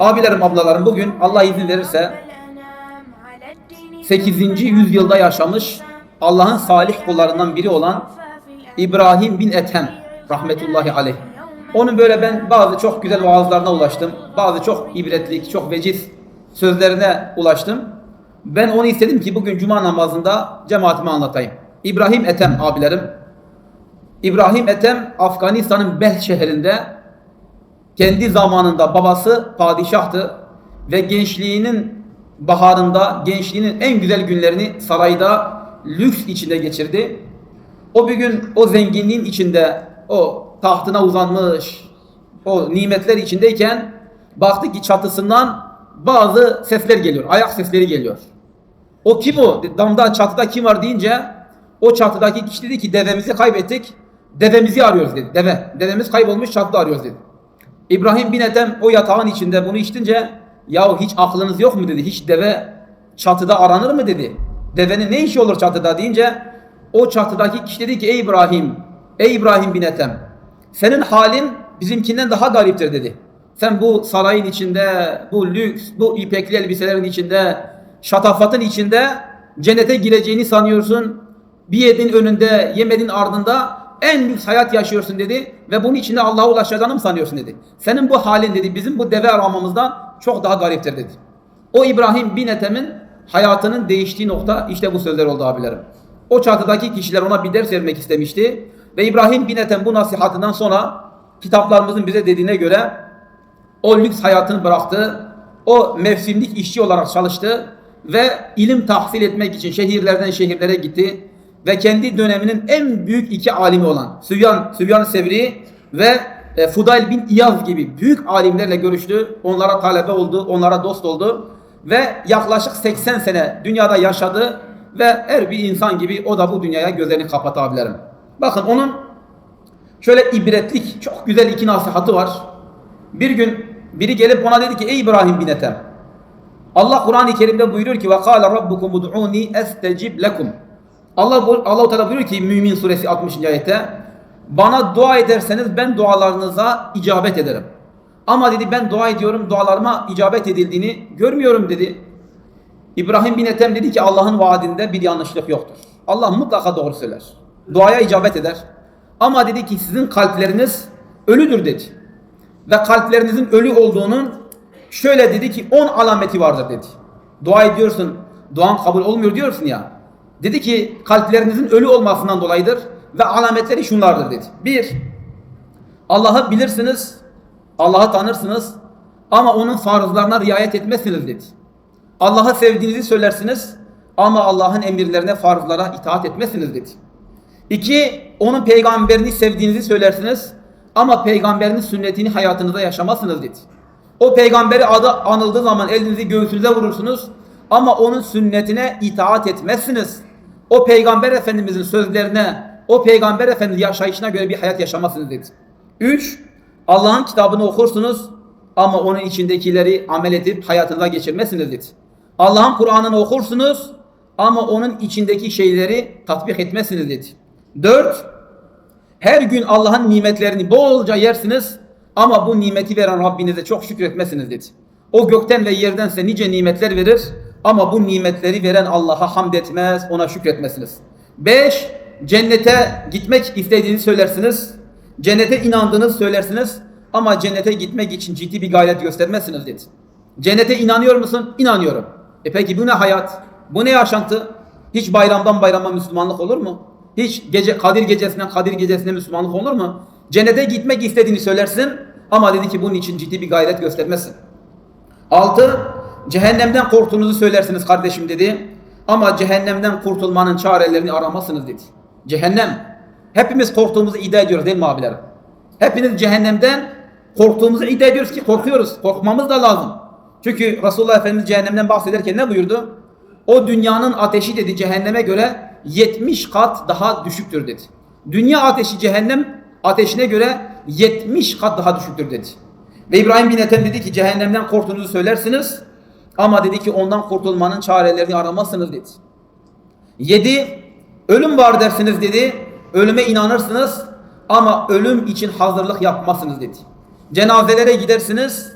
Abilerim, ablalarım bugün Allah izin verirse 8. yüzyılda yaşamış Allah'ın salih kullarından biri olan İbrahim bin Ethem rahmetullahi aleyh. Onun böyle ben bazı çok güzel vaazlarına ulaştım. Bazı çok ibretlik, çok veciz sözlerine ulaştım. Ben onu istedim ki bugün cuma namazında cemaatime anlatayım. İbrahim Ethem abilerim. İbrahim Ethem Afganistan'ın Bel şehrinde kendi zamanında babası padişahtı ve gençliğinin baharında, gençliğinin en güzel günlerini sarayda lüks içinde geçirdi. O bir gün o zenginliğin içinde, o tahtına uzanmış, o nimetler içindeyken baktı ki çatısından bazı sesler geliyor, ayak sesleri geliyor. O kim o? Damda çatıda kim var deyince o çatıdaki kişi dedi ki devemizi kaybettik. Devemizi arıyoruz dedi. Deve. Devemiz kaybolmuş çatıda arıyoruz dedi. İbrahim bin Ethem o yatağın içinde bunu içtince yahu hiç aklınız yok mu dedi. Hiç deve çatıda aranır mı dedi. Devenin ne işi olur çatıda deyince o çatıdaki kişi dedi ki ey İbrahim, ey İbrahim bin Ethem senin halin bizimkinden daha gariptir dedi. Sen bu sarayın içinde, bu lüks, bu ipekli elbiselerin içinde, şatafatın içinde cennete gireceğini sanıyorsun. Bir yedin önünde, yemedin ardında en lüks hayat yaşıyorsun dedi ve bunun içinde Allah'a ulaşacağını mı sanıyorsun dedi. Senin bu halin dedi bizim bu deve aramamızdan çok daha gariptir dedi. O İbrahim bin Ethem'in hayatının değiştiği nokta işte bu sözler oldu abilerim. O çatıdaki kişiler ona bir ders vermek istemişti ve İbrahim bin Ethem bu nasihatından sonra kitaplarımızın bize dediğine göre o lüks hayatını bıraktı. O mevsimlik işçi olarak çalıştı ve ilim tahsil etmek için şehirlerden şehirlere gitti ve kendi döneminin en büyük iki alimi olan Sübyan, Sübyan Sevri ve e, Fudayl bin İyaz gibi büyük alimlerle görüştü. Onlara talebe oldu, onlara dost oldu ve yaklaşık 80 sene dünyada yaşadı ve her bir insan gibi o da bu dünyaya gözlerini kapattı abilerim. Bakın onun şöyle ibretlik, çok güzel iki nasihatı var. Bir gün biri gelip ona dedi ki ey İbrahim bin Ethem Allah Kur'an-ı Kerim'de buyuruyor ki ve kâle rabbukum ud'uni estecib lekum. Allah Allah Teala buyuruyor ki Mümin suresi 60. ayette bana dua ederseniz ben dualarınıza icabet ederim. Ama dedi ben dua ediyorum dualarıma icabet edildiğini görmüyorum dedi. İbrahim bin Ethem dedi ki Allah'ın vaadinde bir yanlışlık yoktur. Allah mutlaka doğru söyler. Duaya icabet eder. Ama dedi ki sizin kalpleriniz ölüdür dedi. Ve kalplerinizin ölü olduğunun şöyle dedi ki 10 alameti vardır dedi. Dua ediyorsun, duan kabul olmuyor diyorsun ya. Dedi ki kalplerinizin ölü olmasından dolayıdır ve alametleri şunlardır dedi. Bir, Allah'ı bilirsiniz, Allah'ı tanırsınız ama onun farzlarına riayet etmezsiniz dedi. Allah'ı sevdiğinizi söylersiniz ama Allah'ın emirlerine, farzlara itaat etmezsiniz dedi. İki, onun peygamberini sevdiğinizi söylersiniz ama peygamberin sünnetini hayatınızda yaşamazsınız dedi. O peygamberi adı anıldığı zaman elinizi göğsünüze vurursunuz ama onun sünnetine itaat etmezsiniz. O peygamber efendimizin sözlerine, o peygamber efendinin yaşayışına göre bir hayat yaşamazsınız dedi. Üç, Allah'ın kitabını okursunuz ama onun içindekileri amel edip hayatınıza geçirmezsiniz dedi. Allah'ın Kur'an'ını okursunuz ama onun içindeki şeyleri tatbik etmezsiniz dedi. Dört, her gün Allah'ın nimetlerini bolca yersiniz ama bu nimeti veren Rabbinize çok şükretmezsiniz dedi. O gökten ve yerden size nice nimetler verir ama bu nimetleri veren Allah'a hamd etmez, ona şükretmezsiniz. Beş, cennete gitmek istediğinizi söylersiniz. Cennete inandığınızı söylersiniz ama cennete gitmek için ciddi bir gayret göstermezsiniz dedi. Cennete inanıyor musun? İnanıyorum. E peki bu ne hayat? Bu ne yaşantı? Hiç bayramdan bayrama Müslümanlık olur mu? Hiç gece Kadir gecesinden Kadir gecesine Müslümanlık olur mu? Cennete gitmek istediğini söylersin ama dedi ki bunun için ciddi bir gayret göstermezsin. Altı, cehennemden korktuğunuzu söylersiniz kardeşim dedi. Ama cehennemden kurtulmanın çarelerini aramazsınız dedi. Cehennem. Hepimiz korktuğumuzu iddia ediyoruz değil mi abilerim? Hepiniz cehennemden korktuğumuzu iddia ediyoruz ki korkuyoruz. Korkmamız da lazım. Çünkü Resulullah Efendimiz cehennemden bahsederken ne buyurdu? O dünyanın ateşi dedi cehenneme göre 70 kat daha düşüktür dedi. Dünya ateşi cehennem ateşine göre 70 kat daha düşüktür dedi. Ve İbrahim bin Ethem dedi ki cehennemden korktuğunuzu söylersiniz ama dedi ki ondan kurtulmanın çarelerini aramazsınız dedi. 7. Ölüm var dersiniz dedi. Ölüme inanırsınız ama ölüm için hazırlık yapmazsınız dedi. Cenazelere gidersiniz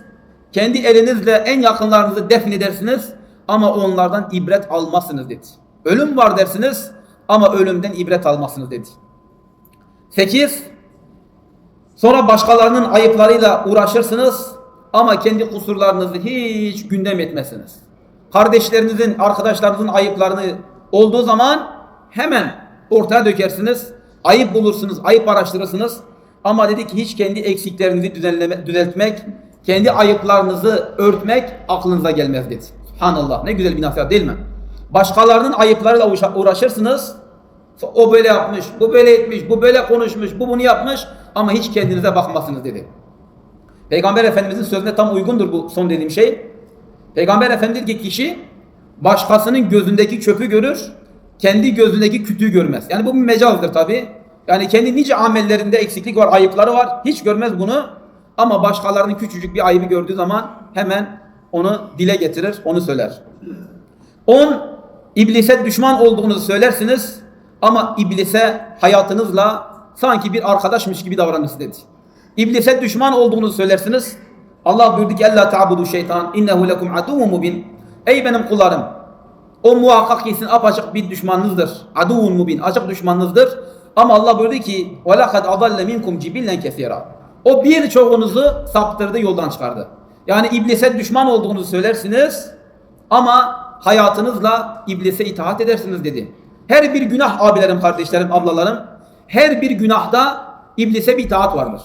Kendi elinizle en yakınlarınızı defnedersiniz ama onlardan ibret almazsınız dedi. Ölüm var dersiniz ama ölümden ibret almazsınız dedi. 8. Sonra başkalarının ayıplarıyla uğraşırsınız ama kendi kusurlarınızı hiç gündem etmezsiniz. Kardeşlerinizin, arkadaşlarınızın ayıplarını olduğu zaman hemen ortaya dökersiniz. Ayıp bulursunuz, ayıp araştırırsınız. Ama dedi ki hiç kendi eksiklerinizi düzenleme, düzeltmek, kendi ayıplarınızı örtmek aklınıza gelmez dedi. Subhanallah ne güzel bir nasihat değil mi? Başkalarının ayıplarıyla uğraş- uğraşırsınız. O böyle yapmış, bu böyle etmiş, bu böyle konuşmuş, bu bunu yapmış ama hiç kendinize bakmazsınız dedi. Peygamber Efendimizin sözüne tam uygundur bu son dediğim şey. Peygamber Efendimiz ki kişi başkasının gözündeki çöpü görür, kendi gözündeki kütüğü görmez. Yani bu bir mecazdır tabi. Yani kendi nice amellerinde eksiklik var, ayıpları var. Hiç görmez bunu. Ama başkalarının küçücük bir ayıbı gördüğü zaman hemen onu dile getirir, onu söyler. 10. İblise düşman olduğunuzu söylersiniz ama iblise hayatınızla sanki bir arkadaşmış gibi davranırsınız dedi. İblise düşman olduğunu söylersiniz. Allah buyurdu ki Allah ta'budu şeytan innehu lekum aduvun mubin. Ey benim kullarım o muhakkak kesin apaçık bir düşmanınızdır. Aduvun mubin açık düşmanınızdır. Ama Allah buyurdu ki ve lekad adalle minkum cibillen kesira. O bir çoğunuzu saptırdı yoldan çıkardı. Yani iblise düşman olduğunu söylersiniz ama hayatınızla iblise itaat edersiniz dedi. Her bir günah abilerim, kardeşlerim, ablalarım her bir günahda iblise bir itaat vardır.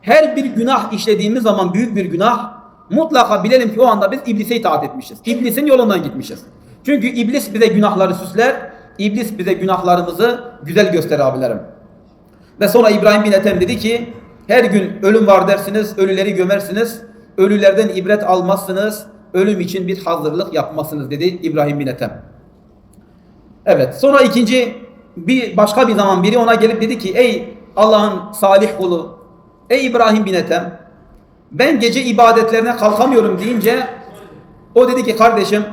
Her bir günah işlediğimiz zaman büyük bir günah mutlaka bilelim ki o anda biz iblise itaat etmişiz. İblisin yolundan gitmişiz. Çünkü iblis bize günahları süsler, iblis bize günahlarımızı güzel gösterir abilerim. Ve sonra İbrahim bin Ethem dedi ki her gün ölüm var dersiniz, ölüleri gömersiniz, ölülerden ibret almazsınız, ölüm için bir hazırlık yapmazsınız dedi İbrahim bin Ethem. Evet sonra ikinci bir başka bir zaman biri ona gelip dedi ki ey Allah'ın salih kulu, ey İbrahim bin Ethem ben gece ibadetlerine kalkamıyorum deyince o dedi ki kardeşim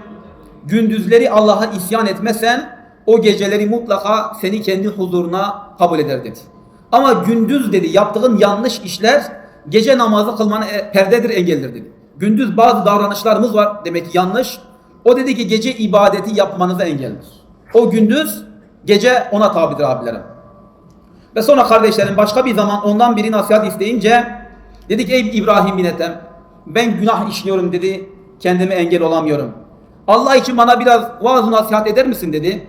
gündüzleri Allah'a isyan etmezsen o geceleri mutlaka seni kendi huzuruna kabul eder dedi. Ama gündüz dedi yaptığın yanlış işler gece namazı kılmanı e, perdedir engeldir dedi. Gündüz bazı davranışlarımız var demek ki yanlış. O dedi ki gece ibadeti yapmanıza engeldir. O gündüz gece ona tabidir abilerim. Ve sonra kardeşlerim başka bir zaman ondan biri nasihat isteyince dedi ki ey İbrahim bin Ethem ben günah işliyorum dedi kendime engel olamıyorum. Allah için bana biraz vaaz nasihat eder misin dedi.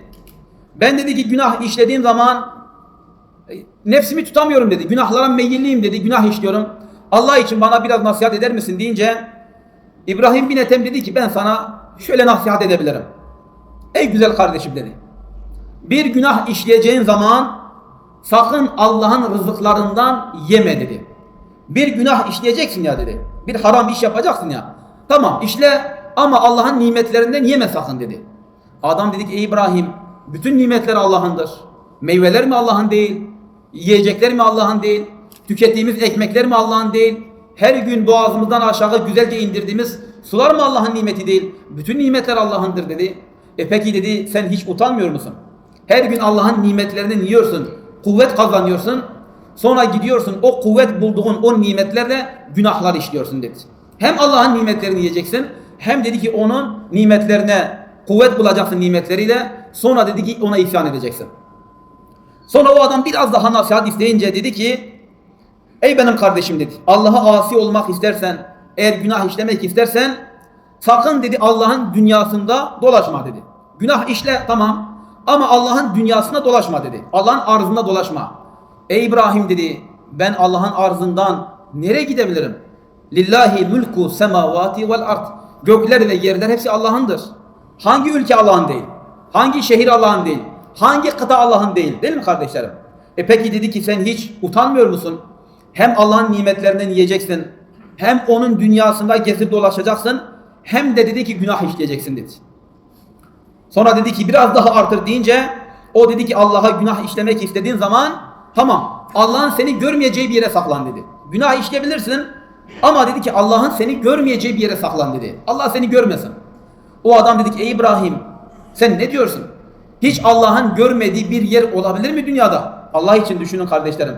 Ben dedi ki günah işlediğim zaman e, nefsimi tutamıyorum dedi. Günahlara meyilliyim dedi. Günah işliyorum. Allah için bana biraz nasihat eder misin deyince İbrahim bin Ethem dedi ki ben sana şöyle nasihat edebilirim. Ey güzel kardeşim dedi. Bir günah işleyeceğin zaman sakın Allah'ın rızıklarından yeme dedi. Bir günah işleyeceksin ya dedi. Bir haram iş yapacaksın ya. Tamam işle ama Allah'ın nimetlerinden yeme sakın dedi. Adam dedi ki ey İbrahim bütün nimetler Allah'ındır. Meyveler mi Allah'ın değil? Yiyecekler mi Allah'ın değil? Tükettiğimiz ekmekler mi Allah'ın değil? Her gün boğazımızdan aşağı güzelce indirdiğimiz sular mı Allah'ın nimeti değil? Bütün nimetler Allah'ındır dedi. E peki dedi sen hiç utanmıyor musun? Her gün Allah'ın nimetlerini yiyorsun. Kuvvet kazanıyorsun. Sonra gidiyorsun o kuvvet bulduğun o nimetlerle günahlar işliyorsun dedi. Hem Allah'ın nimetlerini yiyeceksin hem dedi ki onun nimetlerine kuvvet bulacaksın nimetleriyle. Sonra dedi ki ona isyan edeceksin. Sonra o adam biraz daha nasihat isteyince dedi ki Ey benim kardeşim dedi. Allah'a asi olmak istersen, eğer günah işlemek istersen sakın dedi Allah'ın dünyasında dolaşma dedi. Günah işle tamam ama Allah'ın dünyasında dolaşma dedi. Allah'ın arzında dolaşma. Ey İbrahim dedi ben Allah'ın arzından nereye gidebilirim? Lillahi mulku semavati vel ard. Gökler ve yerler hepsi Allah'ındır. Hangi ülke Allah'ın değil? Hangi şehir Allah'ın değil? Hangi kıta Allah'ın değil? Değil mi kardeşlerim? E peki dedi ki sen hiç utanmıyor musun? Hem Allah'ın nimetlerinden yiyeceksin. Hem onun dünyasında gezip dolaşacaksın. Hem de dedi ki günah işleyeceksin dedi. Sonra dedi ki biraz daha artır deyince o dedi ki Allah'a günah işlemek istediğin zaman tamam Allah'ın seni görmeyeceği bir yere saklan dedi. Günah işleyebilirsin ama dedi ki Allah'ın seni görmeyeceği bir yere saklan dedi. Allah seni görmesin. O adam dedi ki ey İbrahim sen ne diyorsun? Hiç Allah'ın görmediği bir yer olabilir mi dünyada? Allah için düşünün kardeşlerim.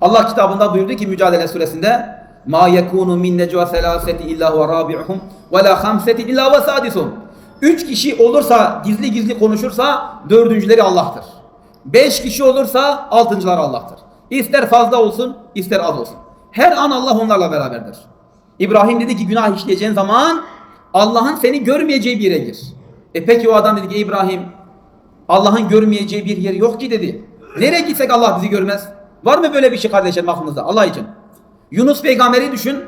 Allah kitabında buyurdu ki Mücadele suresinde ma yekunu min necva selaseti illa huve rabi'uhum ve la hamseti illa ve. Üç kişi olursa gizli gizli konuşursa dördüncüleri Allah'tır. Beş kişi olursa altıncılar Allah'tır. İster fazla olsun ister az olsun. Her an Allah onlarla beraberdir. İbrahim dedi ki günah işleyeceğin zaman Allah'ın seni görmeyeceği bir yere gir. E peki o adam dedi ki "Ey İbrahim Allah'ın görmeyeceği bir yer yok ki dedi. Nereye gitsek Allah bizi görmez. Var mı böyle bir şey kardeşlerim aklınızda Allah için? Yunus peygamberi düşün.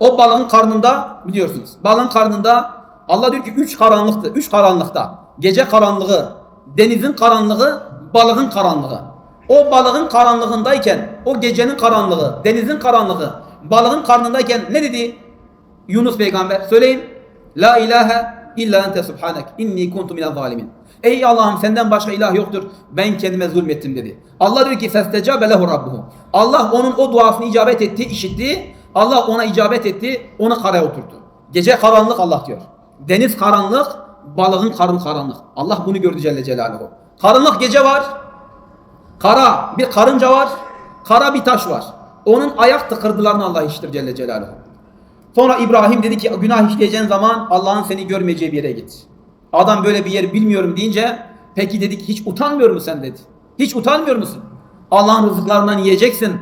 O balığın karnında biliyorsunuz. Balığın karnında Allah diyor ki üç karanlıktı. Üç karanlıkta. Gece karanlığı, denizin karanlığı, balığın karanlığı. O balığın karanlığındayken, o gecenin karanlığı, denizin karanlığı, balığın karnındayken ne dedi Yunus peygamber? Söyleyin. La ilahe illa ente subhanek inni kuntu minel zalimin. Ey Allah'ım senden başka ilah yoktur. Ben kendime zulmettim dedi. Allah diyor ki festecabe lehu rabbuhu. Allah onun o duasını icabet etti, işitti. Allah ona icabet etti, onu karaya oturttu. Gece karanlık Allah diyor. Deniz karanlık, balığın karın karanlık. Allah bunu gördü Celle Celaluhu. Karanlık gece var. Kara bir karınca var. Kara bir taş var. Onun ayak tıkırdılarını Allah işitir Celle Celaluhu. Sonra İbrahim dedi ki günah işleyeceğin zaman Allah'ın seni görmeyeceği bir yere git. Adam böyle bir yer bilmiyorum deyince peki dedik hiç utanmıyor musun sen dedi. Hiç utanmıyor musun? Allah'ın rızıklarından yiyeceksin.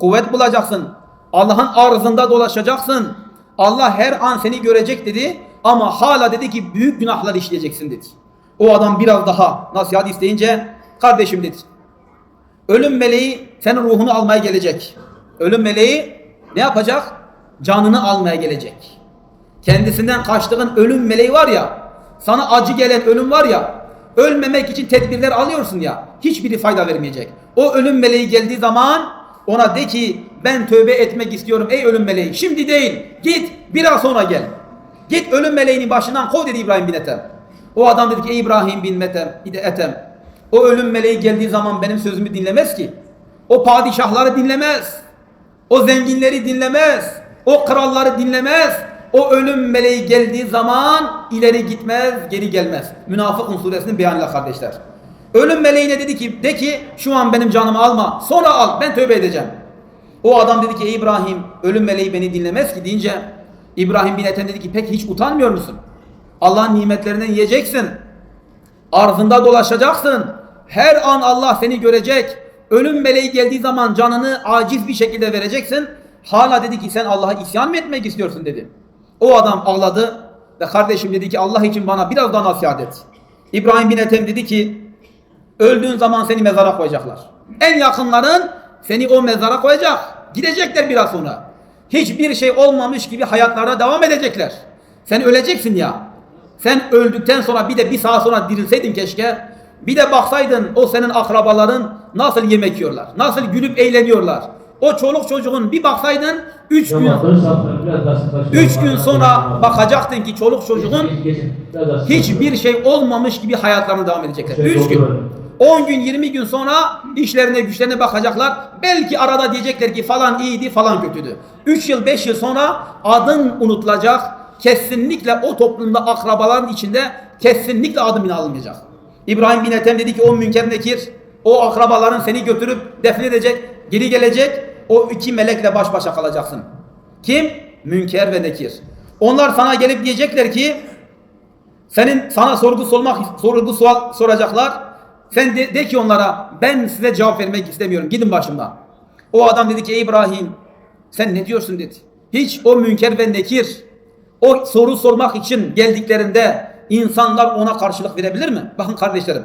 Kuvvet bulacaksın. Allah'ın arzında dolaşacaksın. Allah her an seni görecek dedi. Ama hala dedi ki büyük günahlar işleyeceksin dedi. O adam biraz daha nasihat isteyince kardeşim dedi. Ölüm meleği senin ruhunu almaya gelecek. Ölüm meleği ne yapacak? Canını almaya gelecek. Kendisinden kaçtığın ölüm meleği var ya, sana acı gelen ölüm var ya, ölmemek için tedbirler alıyorsun ya, hiçbiri fayda vermeyecek. O ölüm meleği geldiği zaman ona de ki ben tövbe etmek istiyorum ey ölüm meleği. Şimdi değil, git biraz sonra gel. Git ölüm meleğinin başından kov dedi İbrahim bin Ethem. O adam dedi ki ey İbrahim bin Metem, Ethem. O ölüm meleği geldiği zaman benim sözümü dinlemez ki. O padişahları dinlemez. O zenginleri dinlemez. O kralları dinlemez. O ölüm meleği geldiği zaman ileri gitmez, geri gelmez. Münafıkun suresinin beyanıyla kardeşler. Ölüm meleğine dedi ki, de ki şu an benim canımı alma, sonra al, ben tövbe edeceğim. O adam dedi ki, ey İbrahim, ölüm meleği beni dinlemez ki deyince, İbrahim bin Ethem dedi ki, peki hiç utanmıyor musun? Allah'ın nimetlerinden yiyeceksin. Arzında dolaşacaksın. Her an Allah seni görecek. Ölüm meleği geldiği zaman canını aciz bir şekilde vereceksin. Hala dedi ki sen Allah'a isyan mı etmek istiyorsun dedi. O adam ağladı ve kardeşim dedi ki Allah için bana biraz daha nasihat et. İbrahim bin Ethem dedi ki öldüğün zaman seni mezara koyacaklar. En yakınların seni o mezara koyacak. Gidecekler biraz sonra. Hiçbir şey olmamış gibi hayatlarına devam edecekler. Sen öleceksin ya. Sen öldükten sonra bir de bir saat sonra dirilseydin keşke. Bir de baksaydın o senin akrabaların nasıl yemek yiyorlar. Nasıl gülüp eğleniyorlar. O çoluk çocuğun bir baksaydın üç gün üç gün sonra bakacaktın ki çoluk çocuğun hiçbir şey olmamış gibi hayatlarına devam edecekler. Üç gün. 10 gün 20 gün sonra işlerine güçlerine bakacaklar. Belki arada diyecekler ki falan iyiydi falan kötüydü. 3 yıl 5 yıl sonra adın unutulacak. Kesinlikle o toplumda akrabaların içinde kesinlikle adın bile alınmayacak. İbrahim bin Ethem dedi ki o münker nekir o akrabaların seni götürüp defnedecek geri gelecek o iki melekle baş başa kalacaksın. Kim? Münker ve nekir. Onlar sana gelip diyecekler ki senin sana sorgu sormak sorgu sual soracaklar. Sen de, de ki onlara ben size cevap vermek istemiyorum. Gidin başımdan. O adam dedi ki İbrahim sen ne diyorsun dedi. Hiç o münker ve nekir o soru sormak için geldiklerinde insanlar ona karşılık verebilir mi? Bakın kardeşlerim.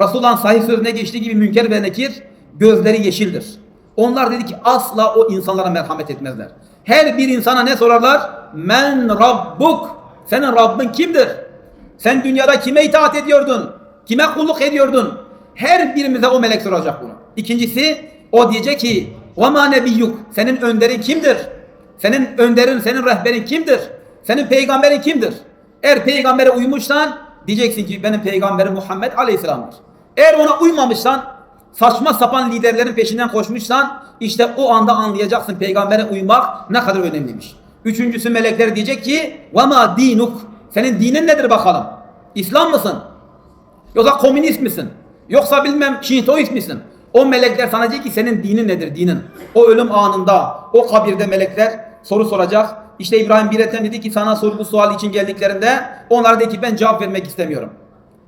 Resulullah'ın sahih sözüne geçtiği gibi münker ve nekir gözleri yeşildir. Onlar dedi ki asla o insanlara merhamet etmezler. Her bir insana ne sorarlar? Men Rabbuk. Senin Rabbin kimdir? Sen dünyada kime itaat ediyordun? Kime kulluk ediyordun? Her birimize o melek soracak bunu. İkincisi o diyecek ki وَمَا nebiyyuk. Senin önderin kimdir? Senin önderin, senin rehberin kimdir? Senin peygamberin kimdir? Eğer peygambere uymuşsan diyeceksin ki benim peygamberim Muhammed Aleyhisselam'dır. Eğer ona uymamışsan saçma sapan liderlerin peşinden koşmuşsan işte o anda anlayacaksın peygambere uymak ne kadar önemliymiş. Üçüncüsü melekler diyecek ki وَمَا dinuk. Senin dinin nedir bakalım? İslam mısın? Yoksa komünist misin? Yoksa bilmem Şintoist misin? O melekler sana diyecek ki senin dinin nedir dinin? O ölüm anında o kabirde melekler soru soracak. İşte İbrahim bir etem dedi ki sana sorgu sual için geldiklerinde onlar dedi ki ben cevap vermek istemiyorum.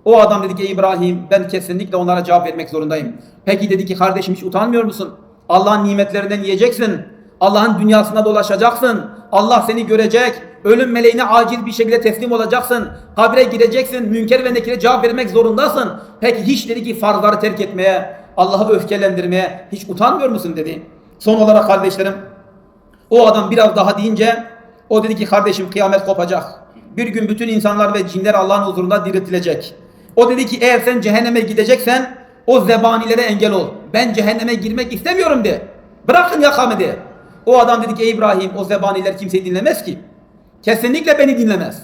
O adam dedi ki İbrahim ben kesinlikle onlara cevap vermek zorundayım. Peki dedi ki kardeşim hiç utanmıyor musun? Allah'ın nimetlerinden yiyeceksin. Allah'ın dünyasında dolaşacaksın. Allah seni görecek. Ölüm meleğine acil bir şekilde teslim olacaksın. Kabre gideceksin. Münker ve nekire cevap vermek zorundasın. Peki hiç dedi ki farzları terk etmeye, Allah'ı öfkelendirmeye hiç utanmıyor musun dedi. Son olarak kardeşlerim o adam biraz daha deyince o dedi ki kardeşim kıyamet kopacak. Bir gün bütün insanlar ve cinler Allah'ın huzurunda diriltilecek. O dedi ki eğer sen cehenneme gideceksen o zebanilere engel ol. Ben cehenneme girmek istemiyorum de. Bırakın yakamı de. O adam dedi ki ey İbrahim o zebaniler kimseyi dinlemez ki. Kesinlikle beni dinlemez.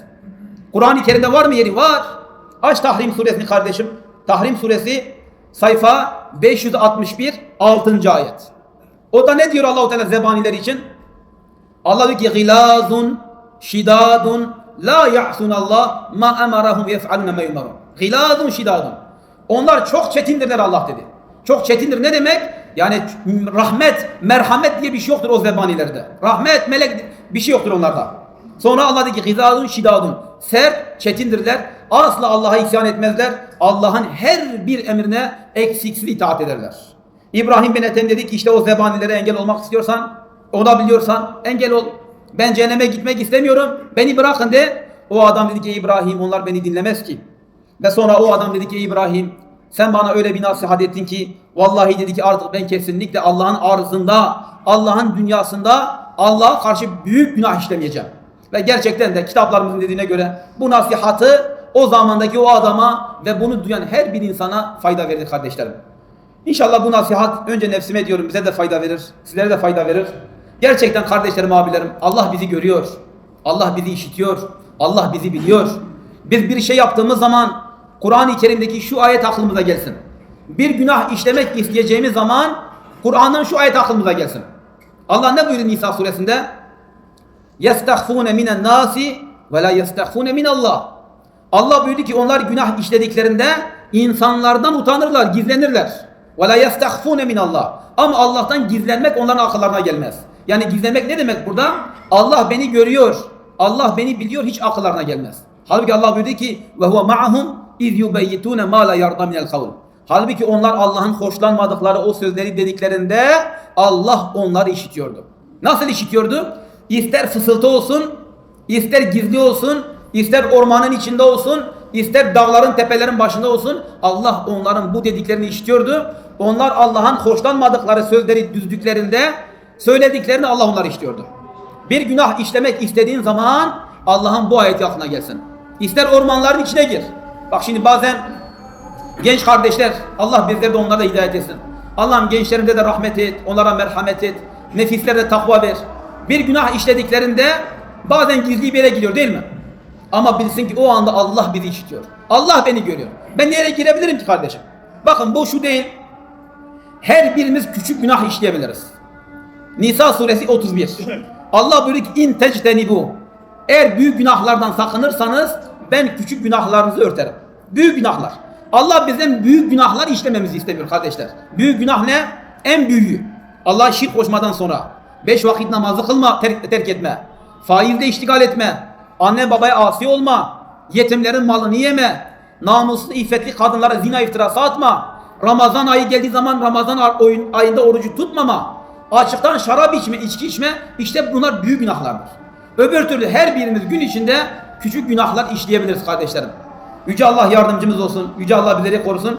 Kur'an-ı Kerim'de var mı yeri? Var. Aç Tahrim suresini kardeşim. Tahrim suresi sayfa 561 6. ayet. O da ne diyor Allahu Teala zebaniler için? Allah diyor ki gilazun şidadun la ya'sun Allah ma emarahum yef'alun ma yumarun. Gilazun şidadun. Onlar çok çetindirler Allah dedi. Çok çetindir ne demek? Yani rahmet, merhamet diye bir şey yoktur o zebanilerde. Rahmet, melek bir şey yoktur onlarda. Sonra Allah dedi ki gizadun şidadun. Sert, çetindirler. Asla Allah'a isyan etmezler. Allah'ın her bir emrine eksiksiz itaat ederler. İbrahim bin Ethem dedi ki işte o zebanilere engel olmak istiyorsan, olabiliyorsan engel ol. Ben cehenneme gitmek istemiyorum. Beni bırakın de. O adam dedi ki İbrahim onlar beni dinlemez ki. Ve sonra o adam dedi ki İbrahim sen bana öyle bir nasihat ettin ki vallahi dedi ki artık ben kesinlikle Allah'ın arzında, Allah'ın dünyasında Allah'a karşı büyük günah işlemeyeceğim. Ve gerçekten de kitaplarımızın dediğine göre bu nasihatı o zamandaki o adama ve bunu duyan her bir insana fayda verdi kardeşlerim. İnşallah bu nasihat önce nefsime diyorum bize de fayda verir, sizlere de fayda verir. Gerçekten kardeşlerim, abilerim Allah bizi görüyor. Allah bizi işitiyor. Allah bizi biliyor. Biz bir şey yaptığımız zaman Kur'an-ı Kerim'deki şu ayet aklımıza gelsin. Bir günah işlemek isteyeceğimiz zaman Kur'an'ın şu ayet aklımıza gelsin. Allah ne buyuruyor Nisa suresinde? يَسْتَخْفُونَ مِنَ النَّاسِ وَلَا يَسْتَخْفُونَ مِنَ اللّٰهِ Allah buyurdu ki onlar günah işlediklerinde insanlardan utanırlar, gizlenirler. وَلَا يَسْتَخْفُونَ مِنَ اللّٰهِ Ama Allah'tan gizlenmek onların akıllarına gelmez. Yani gizlenmek ne demek burada? Allah beni görüyor. Allah beni biliyor hiç akıllarına gelmez. Halbuki Allah buyurdu ki ve huve ma'ahum iz yubeyyitune ma la yarda minel kavl. Halbuki onlar Allah'ın hoşlanmadıkları o sözleri dediklerinde Allah onları işitiyordu. Nasıl işitiyordu? İster fısıltı olsun, ister gizli olsun, ister ormanın içinde olsun, ister dağların tepelerin başında olsun Allah onların bu dediklerini işitiyordu. Onlar Allah'ın hoşlanmadıkları sözleri düzdüklerinde söylediklerini Allah onları işitiyordu. Bir günah işlemek istediğin zaman Allah'ın bu ayeti aklına gelsin. İster ormanların içine gir. Bak şimdi bazen genç kardeşler Allah bizleri de onlara da hidayet etsin. Allah'ım gençlerinde de rahmet et, onlara merhamet et. Nefislerine takva ver. Bir günah işlediklerinde bazen gizli bir yere gidiyor değil mi? Ama bilsin ki o anda Allah bizi işitiyor. Allah beni görüyor. Ben nereye girebilirim ki kardeşim? Bakın bu şu değil. Her birimiz küçük günah işleyebiliriz. Nisa suresi 31. Allah buyuruyor ki in tectenibu. Eğer büyük günahlardan sakınırsanız ben küçük günahlarınızı örterim. Büyük günahlar. Allah bizden büyük günahlar işlememizi istemiyor kardeşler. Büyük günah ne? En büyüğü. Allah şirk koşmadan sonra. Beş vakit namazı kılma, terk, terk etme. Faizle iştigal etme. Anne babaya asi olma. Yetimlerin malını yeme. Namuslu, iffetli kadınlara zina iftirası atma. Ramazan ayı geldiği zaman Ramazan ayında orucu tutmama. Açıktan şarap içme, içki içme. İşte bunlar büyük günahlardır. Öbür türlü her birimiz gün içinde küçük günahlar işleyebiliriz kardeşlerim. Yüce Allah yardımcımız olsun. Yüce Allah bizleri korusun.